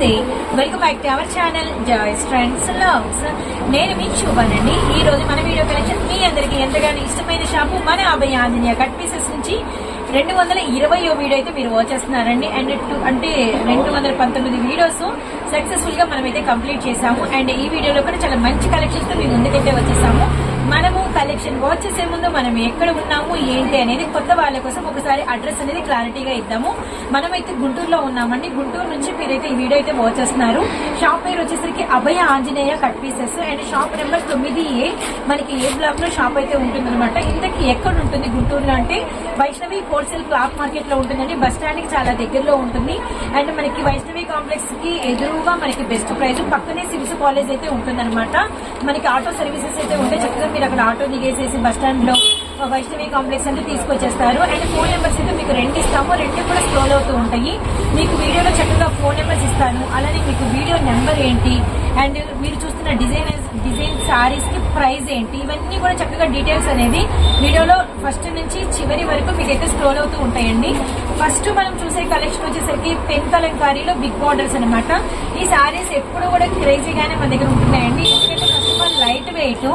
నమస్తే. Welcome back to our channel joys friends loves నేను మీ చూపానండి ఈ రోజు మన వీడియో కలెక్షన్ మీ అందరికి ఎంతగానో ఇష్టమైన షాపు మన అభయ ఆంజనేయ కట్ పీసెస్ నుంచి రెండు వందల ఇరవై వీడియో అయితే మీరు వచ్చేస్తున్నారండి అండ్ టూ అంటే రెండు వందల పంతొమ్మిది వీడియోస్ సక్సెస్ఫుల్గా మనమైతే కంప్లీట్ చేసాము అండ్ ఈ వీడియోలో కూడా చాలా మంచి కలెక్షన్స్తో మీ ముందుకైతే వచ్చేసాము. మనము కలెక్షన్ వచ్చేసే ముందు మనం ఎక్కడ ఉన్నాము ఏంటి అనేది కొత్త వాళ్ళ కోసం ఒకసారి అడ్రస్ అనేది క్లారిటీగా ఇద్దాము. మనమైతే గుంటూరులో ఉన్నామండి. గుంటూరు నుంచి మీరైతే ఈ వీడియో అయితే వాచ్ చేస్తున్నారు. షాప్ పేరు వచ్చేసరికి Abhaya Anjaneya cut pieces and shop number తొమ్మిది ఏ. మనకి ఏ బ్లాక్లో షాప్ అయితే ఉంటుందన్నమాట. ఇంతకి ఎక్కడ ఉంటుంది గుంటూరులో అంటే? వైష్ణవి హోల్సేల్ క్లాత్ మార్కెట్లో ఉంటుందండి. బస్ స్టాండ్కి చాలా దగ్గరలో ఉంటుంది. అండ్ మనకి వైష్ణవి కాంప్లెక్స్కి ఎదురుగా మనకి బెస్ట్ ప్రైస్ పక్కనే సిమ్స్ కాలేజ్ అయితే ఉంటుందన్నమాట. మనకి ఆటో సర్వీసెస్ అయితే ఉంటాయి చక్కగా మీరు అక్కడ ఆటో దిగేసేసి బస్ స్టాండ్లో వైష్ణవి కాంప్లెక్స్ అంటే తీసుకొచ్చేస్తారు. అండ్ ఫోన్ నెంబర్స్ అయితే మీకు రెండు ఇస్తాము. రెండు కూడా స్క్రోల్ అవుతూ ఉంటాయి. మీకు వీడియోలో చక్కగా ఫోన్ నెంబర్స్ ఇస్తాను. అలానే మీకు వీడియో నెంబర్ ఏంటి? అండ్ మీరు చూస్తున్న డిజైన్ డిజైన్ సారీస్కి ప్రైస్ ఏంటి? ఇవన్నీ కూడా చక్కగా డీటెయిల్స్ అనేది వీడియోలో ఫస్ట్ నుంచి చివరి వరకు మీకు అయితే స్క్రోల్ అవుతూ ఉంటాయండి. ఫస్ట్ మనం చూసే కలెక్షన్ వచ్చేసరికి పెన్ కలంకారీలో బిగ్ బార్డర్స్ అన్నమాట. ఈ సారీస్ ఎప్పుడు కూడా క్రేజీగానే మన దగ్గర ఉంటున్నాయండి ఎందుకంటే first of all light weight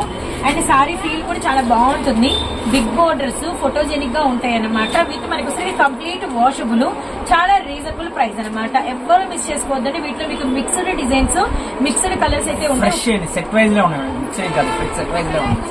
and sari feel కూడా చాలా బాగుంటుంది. బిగ్ బోర్డర్స్ ఫోటోజెనిక్గా ఉంటాయి అన్నమాట విత్ మనకి వస్తే కంప్లీట్ వాషబుల్ చాలా రీజనబుల్ ప్రైస్ అన్నమాట. ఎవ్వరు మిస్ చేసుకోవద్దండి. వీటిలో మీకు మిక్స్డ్ డిజైన్స్ మిక్స్డ్ కలర్స్ అయితే ఉన్నాయి.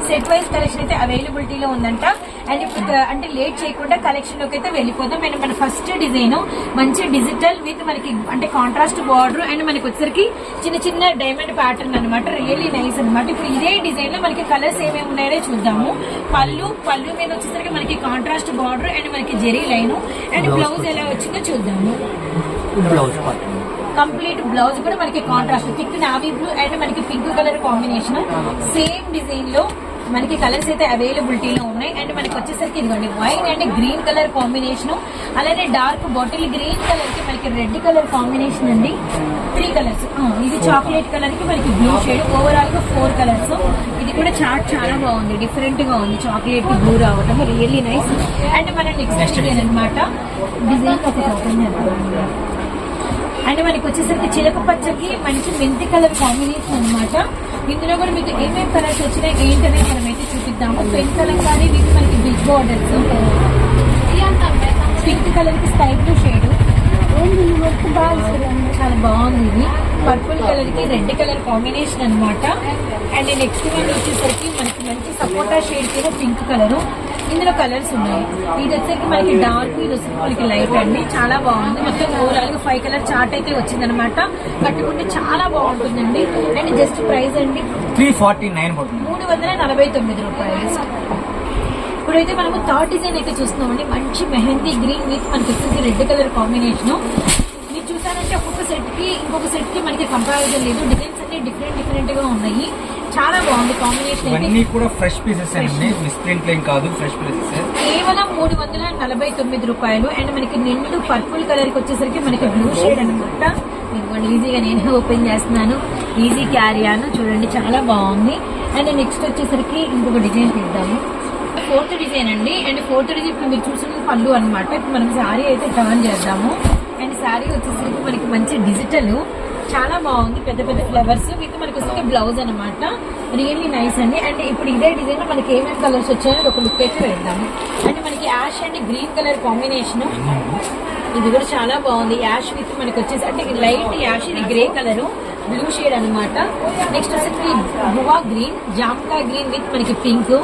సెట్ వైజ్ కలెక్షన్ అయితే అవైలబిలిటీలో ఉందంట. అండ్ ఇప్పుడు క- అంటే లేట్ చేయకుండా కలెక్షన్లోకి అయితే వెళ్ళిపోదాం. అండ్ మన ఫస్ట్ డిజైన్ మంచి డిజిటల్ విత్ మనకి అంటే కాంట్రాస్ట్ బార్డర్ అండ్ మనకి వచ్చేసరికి చిన్న చిన్న డైమండ్ ప్యాటర్న్ అన్నమాట. రియల్లీ నైస్ అన్నమాట. ఇప్పుడు ఇదే డిజైన్లో మనకి కలర్స్ ఏమేమి ఉన్నాయో చూద్దాము. పళ్ళు పళ్ళు మీద వచ్చేసరికి మనకి కాంట్రాస్ట్ బార్డర్ అండ్ మనకి జెరీ లైన్. అండ్ బ్లౌజ్ ఎలా వచ్చిందో చూద్దాము. బ్లౌజ్ కంప్లీట్ బ్లౌజ్ కూడా మనకి contrast thick navy blue and మనకి పింక్ కలర్ కాంబినేషన్ సేమ్ డిజైన్లో మనకి కలర్స్ అయితే అవైలబిలిటీలో ఉన్నాయి. అండ్ మనకి వచ్చేసరికి ఇదిగోండి white and green colour combination అలానే డార్క్ బాటిల్ గ్రీన్ కలర్కి మనకి రెడ్ కలర్ కాంబినేషన్ అండి. Three colours. ఇది చాక్లెట్ కలర్కి మనకి బ్లూ షేడ్ ఓవరాల్గా ఫోర్ కలర్స్. ఇది కూడా చార్ట్ చాలా బాగుంది డిఫరెంట్గా ఉంది. చాక్లెట్కి బ్లూ రావడం రియల్లీ నైస్. అండ్ మన నెక్స్ట్ డిజైన్ అనమాట డిజైన్ ఒక అండ్. మనకి వచ్చేసరికి చిలక పచ్చకి మంచి మెంతి కలర్ కాంబినేషన్ అన్నమాట. ఇందులో కూడా మీకు ఏమేమి కలర్స్ వచ్చినాయి ఏంటనేది మనం అయితే చూపిద్దాము. పెన్ కలర్ కానీ వీటి మనకి బిగ్ బార్డర్స్ పింక్ కలర్కి స్కై బ్లూ షేడ్ చాలా బాగుంది ఇది. పర్పుల్ కలర్కి రెడ్ కలర్ కాంబినేషన్ అన్నమాట. అండ్ నెక్స్ట్ వన్ వచ్చేసరికి మనకి మంచి సపోటా షేడ్ కింద పింక్ కలర్ ఇందులో కలర్స్ ఉన్నాయి. ఇది వచ్చేసరికి మనకి డార్క్ ఇది వచ్చేసరికి మనకి లైట్ అండి. చాలా బాగుంది. మొత్తం ఓవరాల్గా ఫైవ్ కలర్ చార్ట్ అయితే వచ్చిందనమాట కట్టుకుంటే చాలా బాగుంటుందండి. అండ్ జస్ట్ ప్రైస్ అండి. త్రీ ఫార్టీ నైన్ మూడు వందల నలభై తొమ్మిది రూపాయలు. ఇప్పుడైతే మనము థర్డ్ డిజైన్ అయితే చూస్తున్నామండి. మంచి మెహందీ గ్రీన్ విత్ మనకి వచ్చేసి రెడ్ కలర్ కాంబినేషన్ మీరు చూసారంటే ఒక్కొక్క సెట్కి ఇంకొక సెట్కి మనకి కంపారిజన్ లేదు. డిజైన్స్ అన్ని డిఫరెంట్ డిఫరెంట్గా ఉన్నాయి. చాలా బాగుంది కాంబినేషన్ ఇవన్నీ కూడా ఫ్రెష్ పీసెస్ అండి. మిస్ ప్రింట్ ఏం కాదు ఫ్రెష్ పీసెస్ కేవలం మూడు వందల నలభై తొమ్మిది రూపాయలు. అండ్ మనకి నిండు పర్పుల్ కలర్కి వచ్చేసరికి మనకి బ్లూ షేడ్ అనమాట ఇదిగోండి ఈజీగా నేను ఓపెన్ చేస్తున్నాను. ఈజీ క్యారియాను చూడండి చాలా బాగుంది. అండ్ నెక్స్ట్ వచ్చేసరికి ఇంకొక డిజైన్ తీద్దాము. ఫోర్త్ డిజైన్ అండి. అండ్ ఫోర్త్ డిజైన్ ఇప్పుడు మీరు చూసిన పళ్ళు అనమాట ఇప్పుడు మనం శారీ అయితే టర్న్ చేద్దాము. అండ్ శారీ వచ్చేసరికి మనకి మంచి డిజిటల్ చాలా బాగుంది పెద్ద పెద్ద ఫ్లవర్స్ విత్ మనకి వస్తే బ్లౌజ్ అనమాట రియల్లీ నైస్ అండి. అండ్ ఇప్పుడు ఇదే డిజైన్లో మనకి ఏమేమి కలర్స్ వచ్చాయో ఒక లుక్ అయితే వెళ్దాము అండ్ మనకి ash and green colour combination ఇది కూడా చాలా బాగుంది. యాష్ విత్ మనకి వచ్చేసి అంటే లైట్ యాష్ ఇది గ్రే కలర్ బ్లూ షేడ్ అన్నమాట. నెక్స్ట్ వచ్చేసి గువా గ్రీన్ జామ్కా గ్రీన్ విత్ మనకి పింక్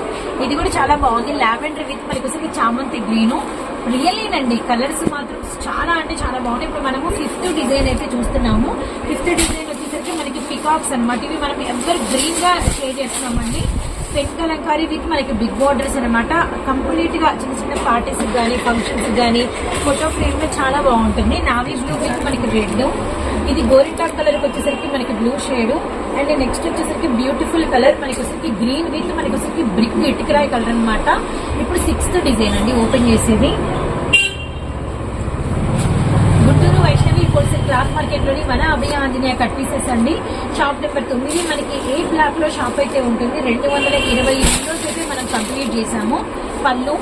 ఇది కూడా చాలా బాగుంది. లావెండర్ విత్ మనకి వచ్చేసి చామంతి గ్రీన్ రియల్లీ కలర్స్ మాత్రం చాలా అంటే చాలా బాగుంటాయి ఇప్పుడు మనము ఫిఫ్త్ డిజైన్ అయితే చూస్తున్నాము. ఫిఫ్త్ డిజైన్ వచ్చేసరికి మనకి పికాక్స్ అన్నమాట. ఇవి మనం ఎవరు గ్రీన్గా షేర్ చేస్తున్నామండి. పెన్ కలంకారీ విత్ మనకి బిగ్ బార్డర్స్ అనమాట కంప్లీట్గా చిన్న చిన్న పార్టీస్ కానీ ఫంక్షన్స్ కానీ ఫోటో ఫ్రేమ్లో చాలా బాగుంటుంది. నావీ బ్లూ విత్ మనకి రెడ్ ఇది గోరింటాక్ కలర్ వచ్చేసరికి మనకి బ్లూ షేడ్. అండ్ నెక్స్ట్ వచ్చేసరికి బ్యూటిఫుల్ కలర్ మనకి వచ్చేసరికి గ్రీన్ విత్ మనకి వచ్చేసరికి బ్రిక్ ఇటుకరాయి కలర్ అన్నమాట. ఇప్పుడు సిక్స్త్ డిజైన్ అండి ఓపెన్ చేసేది. గుంటూరు వైష్ణవి హోల్సేల్ క్లాత్ మార్కెట్లోని మన అభయ ఆంజనేయ కట్ పీసెస్ అండి. షాప్ నెంబర్ తొమ్మిది మనకి ఏ బ్లాక్లో షాప్ అయితే ఉంటుంది? రెండు వందల ఇరవై విండోస్ అయితే మనం కంప్లీట్ చేసాము పళ్ళు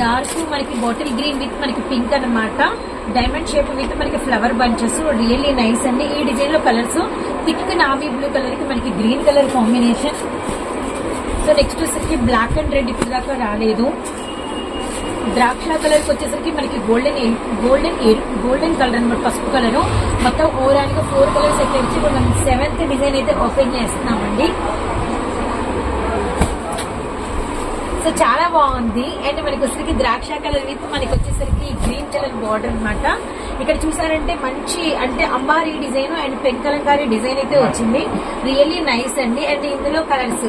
డార్క్ మనకి బాటిల్ గ్రీన్ విత్ మనకి పింక్ అన్నమాట. డైమండ్ షేప్ విత్ మనకి ఫ్లవర్ బంచెస్. రియల్లీ నైస్ అండి. ఈ డిజైన్లో కలర్స్. థిక్ నావీ బ్లూ కలర్కి మనకి green colour combination. So next వచ్చేసరికి బ్లాక్ అండ్ రెడ్ ఇప్పుడు దాకా రాలేదు. ద్రాక్ష కలర్ వచ్చేసరికి మనకి గోల్డెన్ గోల్డెన్ గోల్డెన్ కలర్ అనమాట పసుపు కలర్. మొత్తం ఓవరాల్గా ఫోర్ కలర్స్ అయితే వచ్చి మనం సెవెంత్ డిజైన్ అయితే ఓపెన్ చేస్తున్నామండి. సో చాలా బాగుంది. అండ్ మనకి వచ్చేసరికి ద్రాక్ష కలర్ విత్ మనకి వచ్చేసరికి గ్రీన్ కలర్ బార్డర్ అన్నమాట. ఇక్కడ చూసారంటే మంచి అంటే అంబారీ design and pen Kalamkari design అయితే వచ్చింది. రియల్లీ నైస్ అండి. అండ్ ఇందులో కలర్స్.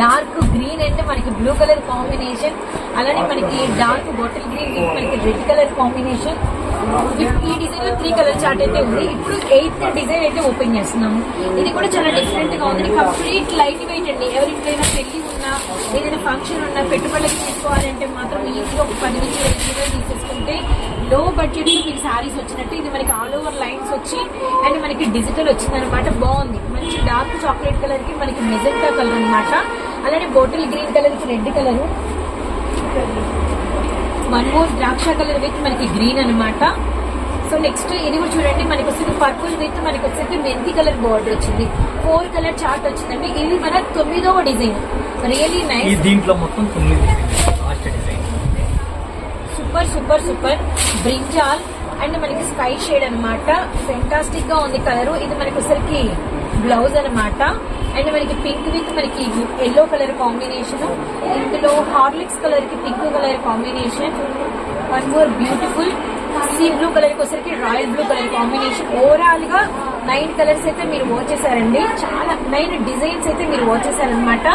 డార్క్ గ్రీన్ అంటే మనకి బ్లూ కలర్ కాంబినేషన్ అలానే మనకి డార్క్ బాటిల్ గ్రీన్ మనకి రెడ్ కలర్ కాంబినేషన్ ఈ డిజైన్లో త్రీ కలర్ చార్ట్ అయితే ఉంది. ఇప్పుడు ఎయిత్ డిజైన్ అయితే ఓపెన్ చేస్తున్నాము ఇది కూడా చాలా డిఫరెంట్గా ఉంది. కంప్లీట్ లైట్ వెయిట్ అండి. ఎవరికైనా పెళ్ళి ఉన్నా ఏదైనా ఫంక్షన్ ఉన్నా పెట్టుబడులకు తీసుకోవాలంటే మాత్రం ఈజీగా ఒక పది నుంచి ఇరవై తీసేసుకుంటే లో బడ్జెట్లో మీకు సారీస్ వచ్చినట్టు ఇది మనకి ఆల్ ఓవర్ లైన్స్ వచ్చి అండ్ మనకి డిజిటల్ వచ్చింది అనమాట బాగుంది. మంచి డార్క్ చాక్లెట్ కలర్కి మనకి మెజెంటా కలర్ అన్నమాట. అలానే బాటిల్ గ్రీన్ కలర్కి రెడ్ కలర్ వన్ మోర్ ద్రాక్ష కలర్ విత్ మనకి గ్రీన్ అన్నమాట. సో నెక్స్ట్ ఇది కూడా చూడండి మనకి వచ్చేది పర్పుల్ విత్ మనకి వచ్చేది మెంతి కలర్ బార్డర్ వచ్చింది. ఫోర్ కలర్ చార్ట్ వచ్చిందండి. ఇది మన తొమ్మిదవ డిజైన్ రియలీ నైస్ దీంట్లో మొత్తం తొమ్మిది super super super brinjal and మనకి స్కై షేడ్ అన్నమాట. ఫెంటాస్టిక్గా ఉంది కలర్ ఇది మనకి వచ్చరికి బ్లౌజ్ అనమాట అండ్ మనకి పింక్ విత్ మనకి ఎల్లో కలర్ కాంబినేషన్ ఇందులో హార్లిక్స్ కలర్కి pink colour combination one more beautiful sea blue కలర్కి వచ్చరికి రాయల్ బ్లూ కలర్ కాంబినేషన్ ఓవరాల్గా నైన్ కలర్స్ అయితే మీరు వాచ్ చేశారండి. చాలా నైన్ డిజైన్స్ అయితే మీరు వాచ్ చేశారనమాట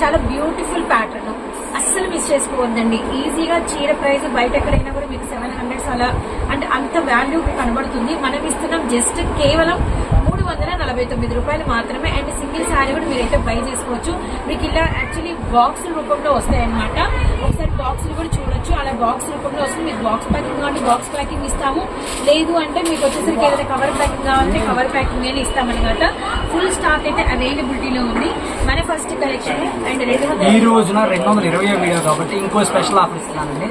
చాలా బ్యూటిఫుల్ ప్యాటర్న్ అస్సలు మిస్ చేసుకోవద్దండి. ఈజీగా చీర ప్రైస్ బయట ఎక్కడైనా కూడా మీకు సెవెన్ హండ్రెడ్స్ అలా అంటే అంత వాల్యూ కనబడుతుంది. మనం ఇస్తున్నాం జస్ట్ కేవలం మూడు వందల నలభై తొమ్మిది రూపాయలు మాత్రమే. అండ్ సింగిల్ శారీ కూడా మీరైతే బై చేసుకోవచ్చు. మీకు ఇలా యాక్చువల్లీ బాక్స్ రూపంలో వస్తాయి అన్నమాట ఒకసారి బాక్స్ కూడా చూడొచ్చు. అలా బాక్స్ రూపంలో వస్తుంది. మీకు బాక్స్ ప్యాకింగ్ కావాలి బాక్స్ ప్యాకింగ్ ఇస్తాము. లేదు అంటే మీకు వచ్చేసరికి ఏదైనా కవర్ ప్యాకింగ్ కావాలంటే కవర్ ప్యాకింగ్ అని ఇస్తామన్నమాట. ఫుల్ స్టాక్ అయితే అవైలబిలిటీలో ఉంది. మన ఫస్ట్ కలెక్షన్ అండ్ రెండు ఈ రోజున రెండు వందల ఇరవై వీడియో కాబట్టి ఇంకో స్పెషల్ ఆఫర్ ఇస్తున్నానండి.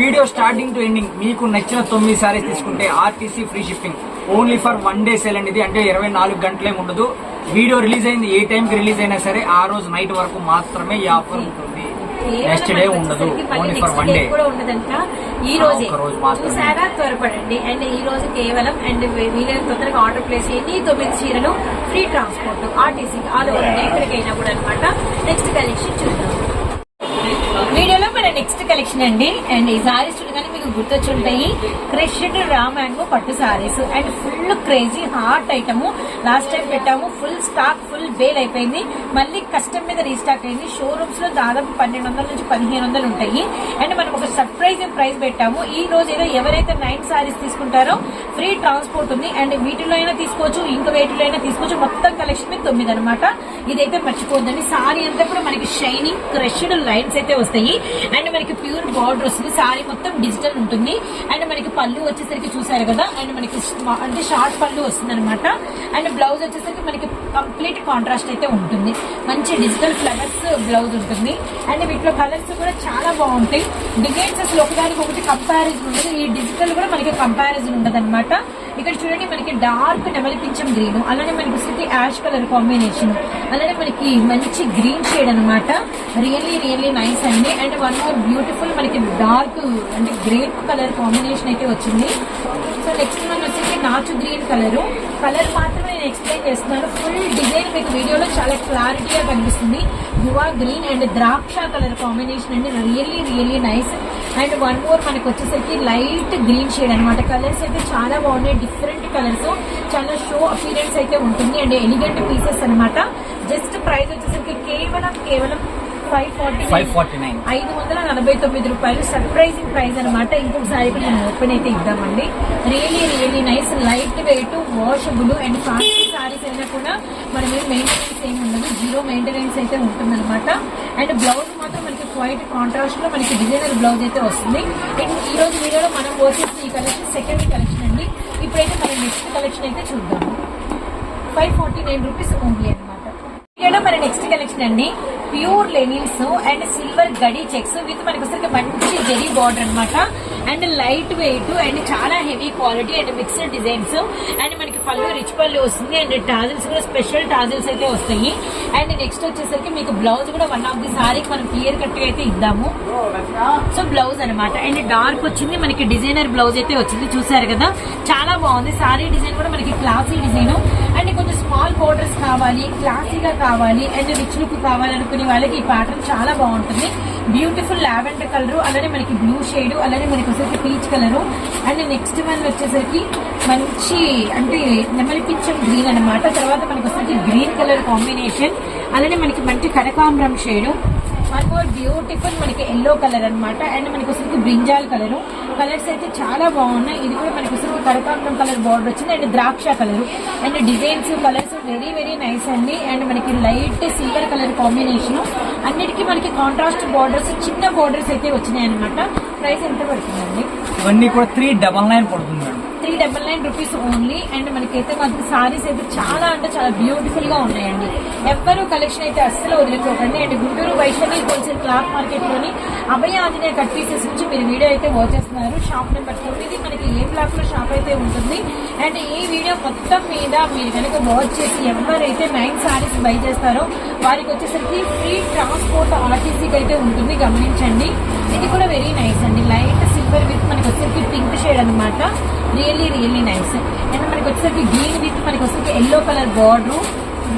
వీడియో స్టార్టింగ్ టు ఎండింగ్ మీకు నచ్చిన తొమ్మిది సారీస్ తీసుకుంటే RTC free shipping only for one day sale అండి ఇది అంటే ఇరవై నాలుగు గంటలేం ఉండదు. వీడియో రిలీజ్ అయింది ఏ టైంకి రిలీజ్ అయినా సరే ఆ రోజు నైట్ వరకు మాత్రమే ఈ ఆఫర్ ఉంటుంది. నెక్స్ట్ డే ఉండదు. ఓన్లీ ఫర్ వన్ డే ఈ రోజే. చూసారా? త్వరపడండి. అండ్ ఈ రోజు కేవలం అండ్ వీలైన తొందరగా ఆర్డర్ ప్లేస్ చేయండి. ఈ తొమ్మిది చీరలు free transport RTC all over India ఎక్కడికైనా కూడా అనమాట నెక్స్ట్ కలెక్షన్ చూద్దాం. వీడియోలో మన నెక్స్ట్ కలెక్షన్ అండి. అండ్ ఈ సారీస్ చూడగానే మీకు గుర్తొచ్చుంటాయి. క్రష్డ్ రా మ్యాంగో పట్టు saris. And full crazy hot item. Last time పెట్టాము. ఫుల్ స్టాక్ ఫుల్ బేల్ అయిపోయింది. మళ్ళీ కస్టమ్ మీద రీస్టాక్ అయింది. షోరూమ్స్లో దాదాపు పన్నెండు వందల నుంచి పదిహేను వందలు ఉంటాయి. అండ్ మనం ఒక సర్ప్రైజ్ ప్రైస్ పెట్టాము. ఈ రోజు ఏదో ఎవరైతే నైన్ సారీస్ తీసుకుంటారో ఫ్రీ ట్రాన్స్పోర్ట్ ఉంది. అండ్ వీటిలో అయినా తీసుకోవచ్చు. ఇంకా వేటిలో అయినా తీసుకోవచ్చు. మొత్తం కలెక్షన్ మీద తొమ్మిది అనమాట ఇదైతే మర్చిపోద్దండి. సారీ అంతా కూడా మనకి షైనింగ్ క్రష్డ్ లైన్స్ అయితే వస్తాయి. అండ్ మనకి ప్యూర్ బార్డర్ వస్తుంది. సారీ మొత్తం డిజిటల్ ఉంటుంది. అండ్ మనకి పళ్ళు వచ్చేసరికి చూసారు కదా అండ్ మనకి అంటే షార్ట్ పళ్ళు వస్తుంది అనమాట అండ్ బ్లౌజ్ వచ్చేసరికి మనకి కంప్లీట్ కాంట్రాస్ట్ అయితే ఉంటుంది. మంచి డిజిటల్ ఫ్లవర్స్ బ్లౌజ్ ఉంటుంది. అండ్ వీటిలో కలర్స్ కూడా చాలా బాగుంటాయి. డిజైన్స్ అసలు ఒకదానికి ఒకటి కంపారిజన్ ఉండదు. ఈ డిజిటల్ కూడా మనకి కంపారిజన్ ఉండదు అనమాట ఇక్కడ చూడండి మనకి డార్క్ నెమలిపించం గ్రీన్ అలానే మనకి సిటీ యాష్ కలర్ కాంబినేషన్ అలానే మనకి మంచి గ్రీన్ షేడ్ అన్నమాట. రియల్లీ రియల్లీ నైస్ అండి. అండ్ వన్ మోర్ బ్యూటిఫుల్ మనకి డార్క్ అంటే గ్రేప్ కలర్ కాంబినేషన్ అయితే వచ్చింది. సో నెక్స్ట్ మనం నాచు గ్రీన్ కలరు. కలర్ మాత్రమే నేను ఎక్స్ప్లెయిన్ చేస్తున్నాను. ఫుల్ డిజైన్ మీకు వీడియోలో చాలా క్లారిటీగా కనిపిస్తుంది. యువా గ్రీన్ అండ్ ద్రాక్ష కలర్ కాంబినేషన్ అండి. Really really nice and one more మనకు వచ్చేసరికి లైట్ గ్రీన్ షేడ్ అనమాట కలర్స్ అయితే చాలా బాగున్నాయి. డిఫరెంట్ కలర్స్ చాలా షో అపీరెన్స్ అయితే ఉంటుంది. అండ్ ఎలిగెంట్ పీసెస్ అన్నమాట. జస్ట్ ప్రైస్ వచ్చేసరికి కేవలం కేవలం ఫైవ్ ఫార్టీ నైన్. ఐదు వందల నలభై తొమ్మిది రూపాయలు సర్ప్రైజింగ్ ప్రైస్ అనమాట ఇంకొకసారి కూడా నేను ఓపెన్ అయితే ఇద్దామండి. Really really nice light weight washable and fancy saris అయినా కూడా మనం మెయింటెనెన్స్ ఏమి ఉండదు. జీరో మెయింటెనెన్స్ అయితే ఉంటుందన్నమాట. అండ్ బ్లౌజ్ మాత్రం మనకి క్వైట్ కాంట్రాస్ట్లో మనకి డిజైనర్ బ్లౌజ్ అయితే వస్తుంది. అండ్ ఈ రోజు వీడియోలో మనం వచ్చేసి ఈ కలెక్షన్ సెకండ్ కలెక్షన్ అండి. ఇప్పుడైతే మనం నెక్స్ట్ కలెక్షన్ అయితే చూద్దాం five forty nine rupees only అనమాట వీడియోలో మన నెక్స్ట్ కలెక్షన్ అండి. ప్యూర్ లెనిన్స్ అండ్ సిల్వర్ గడి చెక్స్ విత్ మనకి వచ్చరికి మంచి జెరీ బార్డర్ అన్నమాట. అండ్ లైట్ వెయిట్ అండ్ చాలా heavy quality and mixed designs. And మనకి పళ్ళు రిచ్ పళ్ళు వస్తుంది అండ్ టాజిల్స్ కూడా స్పెషల్ టాజిల్స్ అయితే వస్తాయి. అండ్ నెక్స్ట్ వచ్చేసరికి మీకు బ్లౌజ్ కూడా వన్ ఆఫ్ ది సారీకి మనం క్లియర్ కట్గా అయితే ఇద్దాము. సో బ్లౌజ్ అన్నమాట. అండ్ డార్క్ వచ్చింది మనకి డిజైనర్ బ్లౌజ్ అయితే వచ్చింది. చూసారు కదా? చాలా బాగుంది. సారీ డిజైన్ కూడా మనకి క్లాసీ డిజైన్. అండ్ కొంచెం స్మాల్ కావాలి క్లాసీగా కావాలి అండ్ రిచ్ లుక్ కావాలనుకునే వాళ్ళకి ఈ ప్యాటర్న్ చాలా బాగుంటుంది. బ్యూటిఫుల్ లావెండర్ కలర్ అలానే మనకి బ్లూ షేడ్ అలానే మనకి వచ్చేసి peach colour and next one వచ్చేసరికి మంచి అంటే నెమలి పింఛం గ్రీన్ అన్నమాట. తర్వాత మనకి వచ్చేసి గ్రీన్ కలర్ కాంబినేషన్ అలానే మనకి మంచి కనకాంబరం షేడు వన్ మోర్ బ్యూటిఫుల్ మనకి ఎల్లో కలర్ అన్నమాట. అండ్ మనకి వచ్చేసరికి బ్రింజాల్ కలర్ కలర్స్ అయితే చాలా బాగున్నాయి. ఇది కూడా మనకి వచ్చేసరికి కరకాంతం కలర్ బార్డర్ వచ్చింది. అండ్ ద్రాక్ష colour and designs colours very very nice అండి. అండ్ మనకి లైట్ సిల్వర్ కలర్ కాంబినేషన్ అన్నిటికీ మనకి కాంట్రాస్ట్ బార్డర్స్ చిన్న బార్డర్స్ అయితే వచ్చినాయి అనమాట ప్రైస్ ఎంత పడుతుందండి? ఇవన్నీ కూడా త్రీ డబల్ నైన్ పడుతుంది madam. Three double nine rupees only and మనకైతే మాత్రం సారీస్ అయితే చాలా అంటే చాలా బ్యూటిఫుల్గా ఉన్నాయండి. ఎవ్వరు కలెక్షన్ అయితే అస్సలు వదిలిపోకండి and Guntur Vaishali wholesale cloth మార్కెట్లోని Abhaya Anjaneya cut pieces నుంచి మీరు వీడియో అయితే వాచ్ చేస్తున్నారు. షాప్ నెంబర్ తొమ్మిది మనకి ఏ బ్లాక్లో షాప్ అయితే ఉంటుంది. అండ్ ఈ వీడియో మొత్తం మీద మీరు కనుక వాచ్ చేసి ఎవరైతే నైన్ సారీస్ బై చేస్తారో వారికి వచ్చేసరికి ఫ్రీ ట్రాన్స్పోర్ట్ ఆర్టీసీకి అయితే ఉంటుంది. గమనించండి. ఇది కూడా వెరీ నైస్ అండి. లైట్ సిల్వర్ విత్ మనకి వచ్చేసరికి పింక్ షేడ్ అన్నమాట. రియల్లీ రియల్లీ నైస్ అండ్ మనకి వచ్చేసరికి గ్రీన్ విత్ మనకి వచ్చేసరికి yellow colour border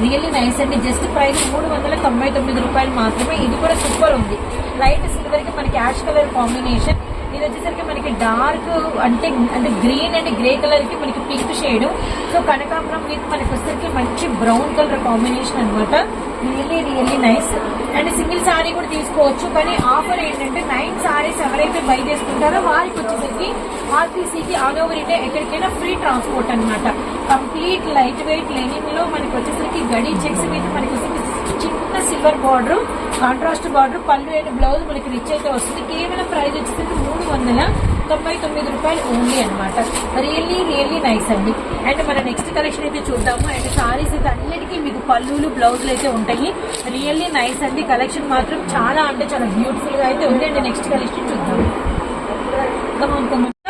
really nice అండి. జస్ట్ ప్రైస్ మూడు వందల తొంభై తొమ్మిది రూపాయలు మాత్రమే. ఇది కూడా సూపర్ ఉంది. లైట్ సిల్వర్కి మనకి యాష్ కలర్ కాంబినేషన్ ఇది వచ్చేసరికి మనకి డార్క్ అంటే అంటే గ్రీన్ అండ్ గ్రే కలర్కి మనకి పింక్ షేడ్ సో కనకాంబరం విత్ మనకి వచ్చేసరికి మంచి బ్రౌన్ కలర్ కాంబినేషన్ అన్నమాట. Really really nice and single sari కూడా తీసుకోవచ్చు. కానీ ఆఫర్ ఏంటంటే నైన్ సారీస్ ఎవరైతే బై చేసుకుంటారో వారికి వచ్చేసరికి ఆర్టీసీకి ఆల్ ఓవర్ ఇండియా ఎక్కడికైనా ఫ్రీ ట్రాన్స్పోర్ట్ అనమాట కంప్లీట్ లైట్ వెయిట్ లెనిన్లో మనకి వచ్చేసరికి గడి చెక్స్ మీద మనకి చిన్న సిల్వర్ బార్డర్ కాంట్రాస్ట్ బార్డర్ పళ్ళు అయిన బ్లౌజ్ మనకి రిచ్ అయితే వస్తుంది. కేవలం ప్రైస్ వచ్చేసరికి మూడు వందల తొంభై తొమ్మిది రూపాయలు ఓన్లీ అనమాట రియల్లీ రియల్లీ నైస్ అండి. అండ్ మన నెక్స్ట్ కలెక్షన్ అయితే చూద్దాము. అండ్ సారీస్ అయితే అన్నిటికీ మీకు పళ్ళులు బ్లౌజులు అయితే ఉంటాయి. రియల్లీ నైస్ అండి. కలెక్షన్ మాత్రం చాలా అంటే చాలా బ్యూటిఫుల్గా అయితే ఉంది అండ్ నెక్స్ట్ కలెక్షన్ చూద్దాం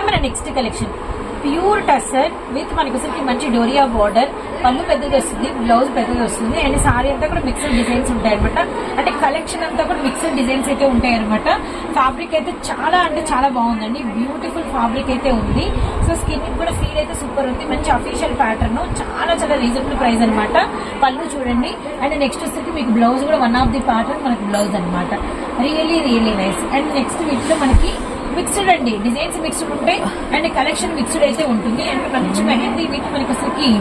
మన next collection pure tussar with మనకి వచ్చేసరికి మంచి డోరియా బార్డర్. పళ్ళు పెద్దది వస్తుంది బ్లౌజ్ పెద్దది వస్తుంది. అండ్ సారీ అంతా కూడా మిక్స్డ్ డిజైన్స్ ఉంటాయి అనమాట అంటే కలెక్షన్ అంతా కూడా మిక్స్డ్ డిజైన్స్ అయితే ఉంటాయి అనమాట ఫ్యాబ్రిక్ అయితే చాలా అంటే చాలా బాగుందండి. బ్యూటిఫుల్ ఫ్యాబ్రిక్ అయితే ఉంది. సో స్కిన్ కూడా ఫీల్ అయితే సూపర్ ఉంది. మంచి అఫీషియల్ ప్యాటర్న్ చాలా చాలా రీజనబుల్ ప్రైస్ అనమాట పళ్ళు చూడండి. అండ్ నెక్స్ట్ వచ్చేసరికి మీకు బ్లౌజ్ కూడా వన్ ఆఫ్ ది ప్యాటర్న్ మనకి బ్లౌజ్ అనమాట really really nice and next వీటిలో మనకి మిక్స్డ్ అండి. డిజైన్స్ మిక్స్డ్ ఉంటాయి అండ్ కలెక్షన్ మిక్స్డ్ అయితే ఉంటుంది. అండ్ మంచి మెహందీ మీకు మనకి అసలుకి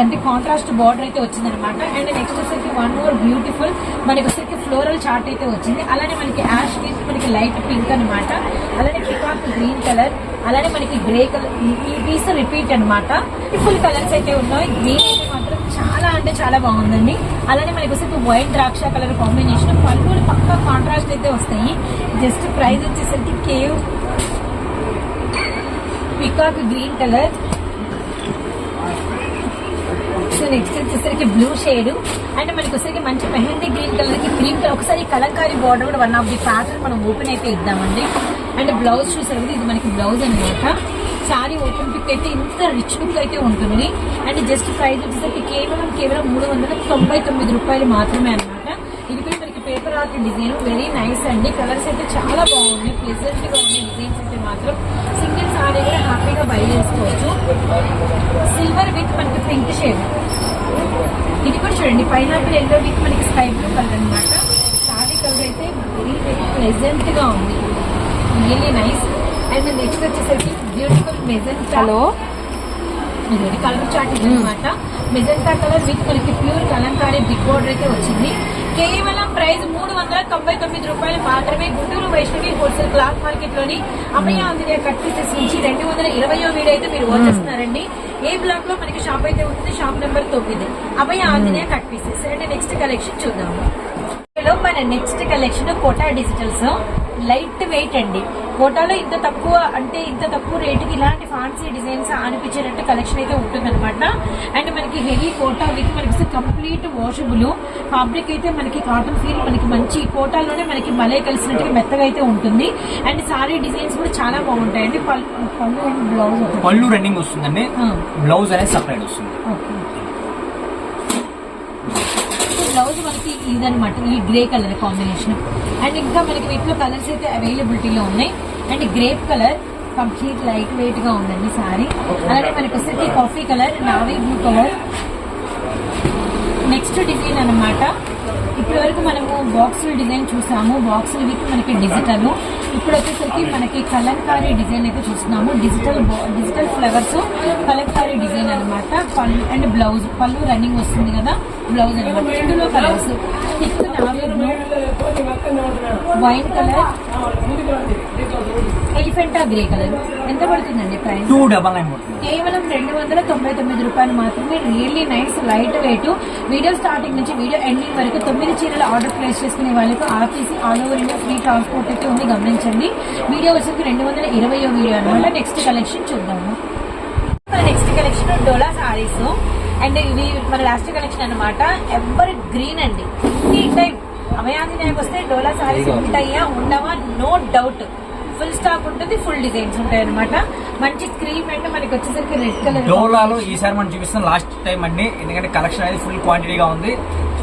అంటే కాంట్రాస్ట్ బార్డర్ అయితే వచ్చింది అనమాట అండ్ నెక్స్ట్ వచ్చేసరికి వన్ మోర్ బ్యూటిఫుల్ మనకి వచ్చేసరికి ఫ్లోరల్ చార్ట్ అయితే వచ్చింది. అలానే మనకి యాష్ విత్ మనకి లైట్ పింక్ అన్నమాట. అలానే పికాక్ గ్రీన్ కలర్ అలానే మనకి గ్రే కలర్ ఈ పీస్ రిపీట్ అనమాట ఫుల్ కలర్స్ అయితే ఉన్నాయి. గ్రీన్ అయితే చాలా అంటే చాలా బాగుందండి. అలానే మనకి వచ్చేసి వైట్ ద్రాక్ష కలర్ కాంబినేషన్ పళ్ళు పక్క కాంట్రాస్ట్ అయితే వస్తాయి. జస్ట్ ప్రైస్ వచ్చేసరికి cave peacock green colour. So next వచ్చేసరికి బ్లూ షేడ్. అండ్ మనకి వచ్చేసరికి మంచి మెహందీ గ్రీన్ కలర్కి గ్రీన్ కలర్ ఒకసారి కలంకారీ బార్డర్ కూడా వన్ ఆఫ్ ది ప్యాటర్న్ మనం ఓపెన్ అయితే ఇద్దామండి. అండ్ బ్లౌజ్ చూసారు ఇది మనకి బ్లౌజ్ అనమాట శారీ ఓపెన్ పిక్ అయితే ఇంత రిచ్ లుక్ అయితే ఉంటుంది. అండ్ జస్ట్ ప్రైస్ వచ్చేసరికి కేవలం కేవలం మూడు వందల తొంభై తొమ్మిది రూపాయలు మాత్రమే అనమాట ఇది కూడా మనకి paper art design very nice అండి. కలర్స్ అయితే చాలా బాగున్నాయి. ప్లెజెంట్గా ఉన్నాయి డిజైన్స్ అయితే మాత్రం. సింగిల్ శారీ కూడా హ్యాపీగా బై చేసుకోవచ్చు. సిల్వర్ విత్ మనకి పింక్ షేడ్ ఇది కూడా చూడండి పైనాపిల్ ఎల్లో విత్ మనకి స్కై బ్లూ కలర్ అనమాట శారీ కలర్ అయితే వెరీ వెరీ ప్లెజెంట్గా ఉంది. రియల్లీ నైస్ అండ్ నెక్స్ట్ వచ్చేసరికి బ్యూటిఫుల్ మెజెంట్ హలో ఇది కలర్ చాట్ అనమాట మెజెంటా కలర్ విత్ మనకి ప్యూర్ కలంకారీ బిగ్ బోర్డర్ అయితే వచ్చింది. కేవలం ప్రైస్ మూడు వందల తొంభై తొమ్మిది రూపాయలు మాత్రమే గుంటూరు వైష్ణవి హోల్సేల్ క్లాత్ మార్కెట్లోని అభయ ఆంజనేయ కట్ పీసెస్ నుంచి రెండు వందల ఇరవయో వీడియో అయితే మీరు వచ్చేస్తున్నారండి ఏ బ్లాక్లో మనకి షాప్ అయితే ఉంటుంది? షాప్ నెంబర్ తొమ్మిది. Abhaya Anjaneya cut pieces and next collection చూద్దాము. మన next collection Kota digitals light weight అండి. కోటాలో ఇంత తక్కువ అంటే ఇంత తక్కువ రేటుకి ఇలాంటి ఫ్యాన్సీ డిజైన్స్ అనిపించేటట్టు కలెక్షన్ అయితే ఉంటుంది అనమాట అండ్ మనకి హెవీ కోటా విత్ మనకి కంప్లీట్ వాషబుల్ ఫ్యాబ్రిక్ అయితే మనకి కాటన్ ఫీల్ మనకి మంచి కోటాలోనే మనకి మలే కలిసినట్టుగా మెత్తగా అయితే ఉంటుంది. అండ్ సారీ డిజైన్స్ కూడా చాలా బాగుంటాయండి పళ్ళు పళ్ళు అండ్ బ్లౌజ్ పళ్ళు రన్నింగ్ వస్తుందండి. బ్లౌజ్ అనేది సపరేట్ వస్తుంది. బ్లౌజ్ మనకి ఇదనమాట ఈ గ్రే కలర్ కాంబినేషన్ అండ్ ఇంకా మనకి వీటిలో కలర్స్ అయితే అవైలబిలిటీలో ఉన్నాయి. And grape colour complete light వెయిట్గా ఉందండి సారీ. అలాగే మనకి వచ్చేసి coffee colour navy blue colour. Next design అన్నమాట. ఇప్పటి వరకు మనము బాక్సులు డిజైన్ చూసాము. బాక్సులు విత్ మనకి డిజిటల్. ఇప్పుడు వచ్చేసరికి మనకి కలంకారీ డిజైన్ అయితే చూస్తున్నాము. Digital digital flowers Kalamkari design అన్నమాట. పళ్ళు అండ్ బ్లౌజ్ పళ్ళు రన్నింగ్ వస్తుంది కదా బ్లౌజ్ అనమాట రెండులో colours thick navy blue wine colour Elephanta grey colour ఎంత పడుతుందండి ప్రైస్ కేవలం రెండు వందల తొంభై తొమ్మిది రూపాయలు మాత్రమే really nice light weight video starting నుంచి వీడియో ఎండింగ్ వరకు తొమ్మిది చీరలు ఆర్డర్ ప్లేస్ చేసుకునే వాళ్ళకు RTC all over India free transport అయితే ఉంది. గమనించండి. వీడియో వచ్చేసి రెండు వందల ఇరవై వీడియో అనమాట నెక్స్ట్ కలెక్షన్ చూద్దాము. మన next collection Dola saris and ఇవి మన లాస్ట్ కలెక్షన్ అన్నమాట. ఎవర్ గ్రీన్ అండి. ఎనీ టైం అభయాంజనేయకి వస్తే డోలా సారీస్ ఉంటాయా ఉండవా? నో డౌట్ ఫుల్ స్టాక్ ఉంటుంది ఫుల్ డిజైన్స్ ఉంటాయి అనమాట మంచి క్రీమ్ అండ్ మనకి వచ్చేసరికి రెడ్ కలర్ డోలాలో ఈసారి మనం చూపిస్తాం లాస్ట్ టైం అండి. ఎందుకంటే కలెక్షన్ అనేది ఫుల్ క్వాంటిటీగా ఉంది.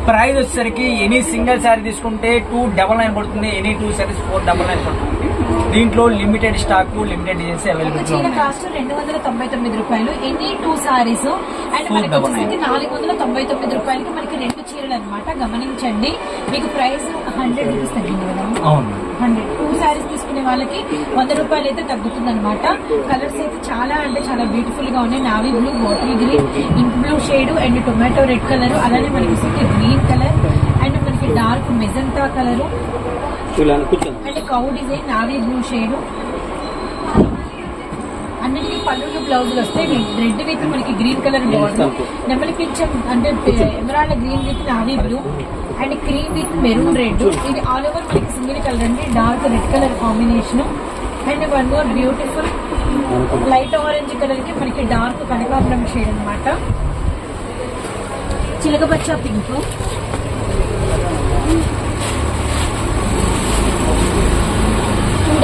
ప్రైస్ వచ్చేసరికి ఎనీ సింగిల్ శారీ తీసుకుంటే టూ డబల్ నైన్ పడుతుంది any two saris four double nine పడుతుంది. దీంట్లో లిమిటెడ్ స్టాక్ లిమిటెడ్ డిజైన్స్ చీర ఉంది కాస్ట్ రెండు వందల తొంభై తొమ్మిది రూపాయలు. ఎన్ని? టూ సారీస్. అండ్ మనకి వచ్చేసరికి నాలుగు వందల తొంభై తొమ్మిది రూపాయలకి మనకి రెండు చీరలు అనమాట గమనించండి మీకు ప్రైస్ హండ్రెడ్ రూపీస్ తగ్గింది కదా? అవును. హండ్రెడ్. టూ శారీస్ తీసుకునే వాళ్ళకి వంద రూపాయలు అయితే తగ్గుతుంది అనమాట కలర్స్ అయితే చాలా అంటే చాలా బ్యూటిఫుల్గా ఉన్నాయి. Navy blue bottle green ink blue shade and tomato red colour అలానే మనకి గ్రీన్ కలర్ అండ్ మనకి dark magenta colour cow design navy blue shade. అన్నిటికీ పళ్ళులు బ్లౌజులు వస్తాయి. రెడ్ విత్ మనకి గ్రీన్ కలర్ బార్డర్ నెమలి పింఛం అంటే emerald green with navy blue and cream with maroon red. ఇది ఆల్ ఓవర్ మనకి సింగిల్ కలర్ అండి. Dark red colour combination. And one more beautiful light orange కలర్కి మనకి డార్క్ కనకాంబరం షేడ్ అనమాట చిలకపచ్చ pink two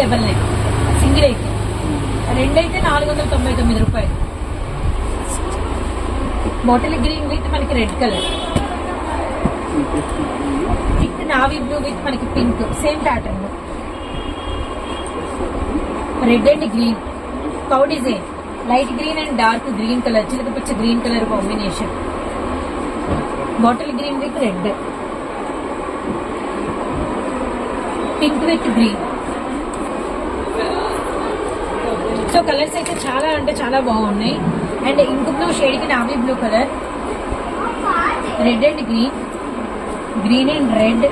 double nine single అయితే రెండైతే నాలుగు వందల తొంభై తొమ్మిది రూపాయలు బాటిల్ గ్రీన్ విత్ మనకి red colour. With navy blue with మనకి pink. Same pattern red and green cow design light green and dark green colour చిలకపచ్చ green colour combination bottle green with red pink with green so colours అయితే చాలా అంటే చాలా బాగున్నాయి. And ink blue షేడ్కి navy blue colour red and green green and red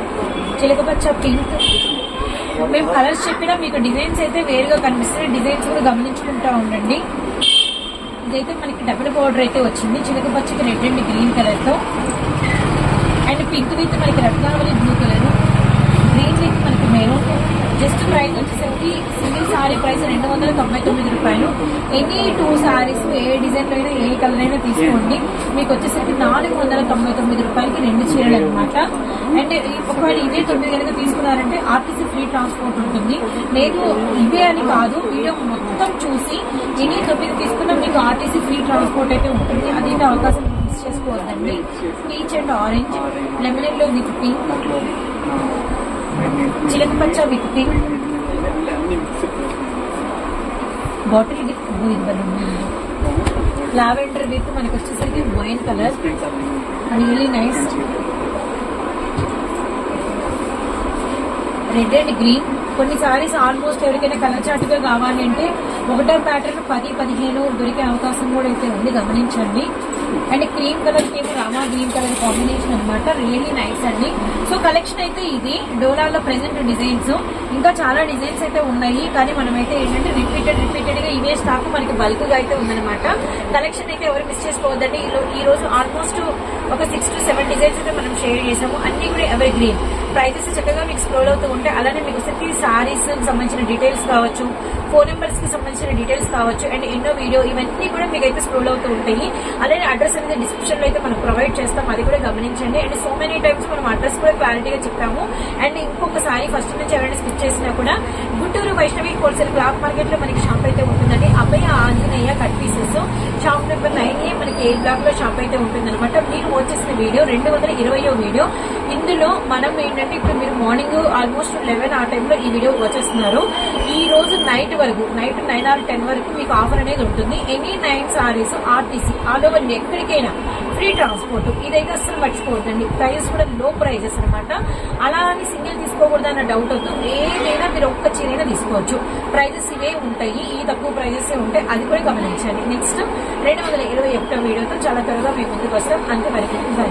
చిలకపచ్చ pink మేము colours చెప్పినా మీకు designs అయితే వేరుగా కనిపిస్తున్నాయి డిజైన్స్ కూడా గమనించుకుంటా ఉండండి. ఇదైతే మనకి డబుల్ బార్డర్ అయితే వచ్చింది. చిలకపచ్చకి రెడ్ అండ్ గ్రీన్ కలర్తో. అండ్ పింక్ విత్ మనకి రత్నావళి బ్లూ కలర్ రేంజ్ అయితే మనకి మెయిన్ జస్ట్ ప్రైస్ వచ్చేసరికి సింగిల్ శారీ ప్రైస్ రెండు వందల తొంభై తొమ్మిది రూపాయలు. ఎనీ టూ శారీస్ ఏ డిజైన్ అయినా ఏ కలర్ అయినా తీసుకోండి. మీకు వచ్చేసరికి నాలుగు వందల తొంభై తొమ్మిది రూపాయలకి రెండు చీరలు అనమాట అండ్ ఈ- ఒకవేళ ఇవే తొమ్మిది కనుక తీసుకున్నారంటే ఆర్టీసీ ఫ్రీ ట్రాన్స్పోర్ట్ ఉంటుంది. లేదు ఇవే అని కాదు వీడియో మొత్తం చూసి ఎనీ తొమ్మిది తీసుకున్నా మీకు ఆర్టీసీ ఫ్రీ ట్రాన్స్పోర్ట్ అయితే ఉంటుంది. అదైతే అవకాశం మిస్ చేసుకోవద్దండి. పీచ్ అండ్ ఆరెంజ్ లెమన్లో with pink. చిలకపచ్చ with pink bottle with lavender with మనకి వచ్చేసరికి wine colour. Really nice red and green కొన్ని సారీస్ ఆల్మోస్ట్ ఎవరికైనా కలర్ చాటుగా కావాలి అంటే ఒకటో ప్యాటర్న్ పది పదిహేను దొరికే అవకాశం కూడా అయితే ఉంది. గమనించండి. అండ్ క్రీమ్ కలర్కి రామా గ్రీన్ కలర్ కాంబినేషన్ అన్నమాట. రియల్లీ నైస్ అండి. సో కలెక్షన్ అయితే ఇది. డోలాలో ప్రెసెంట్ డిజైన్స్. ఇంకా చాలా డిజైన్స్ అయితే ఉన్నాయి. కానీ మనమైతే ఏంటంటే రిపీటెడ్ రిపీటెడ్గా ఇవే స్టాక్ మనకి బల్క్గా అయితే ఉందన్నమాట. కలెక్షన్ అయితే ఎవరు మిస్ చేసుకోవద్దండి. ఈ ఈ రోజు ఆల్మోస్ట్ ఒక సిక్స్ టు సెవెన్ డిజైన్స్ అయితే మనం షేర్ చేసాము అన్ని కూడా ఎవర్ గ్రీన్ ప్రైజెస్ చక్కగా మీకు స్క్రోల్ అవుతూ ఉంటే అలానే మీకు ప్రతి సారీస్ సంబంధించిన డీటెయిల్స్ కావచ్చు ఫోన్ నెంబర్స్కి సంబంధించిన డీటెయిల్స్ కావచ్చు అండ్ ఎన్నో వీడియో ఇవన్నీ కూడా మీకు అయితే స్క్రోల్ అవుతూ ఉంటాయి. అలానే అడ్రస్ అనేది డిస్క్రిప్షన్లో అయితే మనం ప్రొవైడ్ చేస్తాం. అది కూడా గమనించండి. అండ్ సో మెనీ టైమ్స్ మనం అడ్రస్ కూడా క్లారిటీగా చెప్పాము అండ్ ఇంకొకసారి ఫస్ట్ నుంచి ఎవరైనా స్కిప్ చేసినా కూడా గుంటూరు వైష్ణవి హోల్సేల్ క్లాత్ మార్కెట్లో మనకి షాప్ అయితే ఉంటుందండి. Abhaya Anjaneya cut pieces shop number nine A మనకి ఏ బ్లాక్లో షాప్ అయితే ఉంటుందన్నమాట. మీరు వచ్చేసిన వీడియో రెండు వందల ఇరవయో వీడియో ఇందులో మనం ఏంటంటే ఇప్పుడు మీరు మార్నింగ్ ఆల్మోస్ట్ లెవెన్ ఆ టైంలో ఈ వీడియో వచ్చేస్తున్నారు ఈ రోజు నైట్ వరకు నైట్ నైన్ ఆర్ టెన్ వరకు మీకు ఆఫర్ అనేది ఉంటుంది. Any nine saris RTC all over ఎక్కడికైనా ఫ్రీ ట్రాన్స్పోర్ట్ ఇదైతే అసలు మర్చిపోవద్దండి. ప్రైస్ కూడా లో ప్రైజెస్ అనమాట అలా అని సింగిల్ తీసుకోకూడదు అన్న డౌట్ వద్దు. ఏదైనా మీరు ఒక్క చీరైనా తీసుకోవచ్చు. ప్రైజెస్ ఇవే ఉంటాయి. ఈ తక్కువ ప్రైజెస్ ఉంటాయి అది కూడా గమనించండి. నెక్స్ట్ రెండు వందల ఇరవై ఒకటో వీడియోతో చాలా త్వరగా మీ ముందుకు వస్తాం. అంతవరకు బై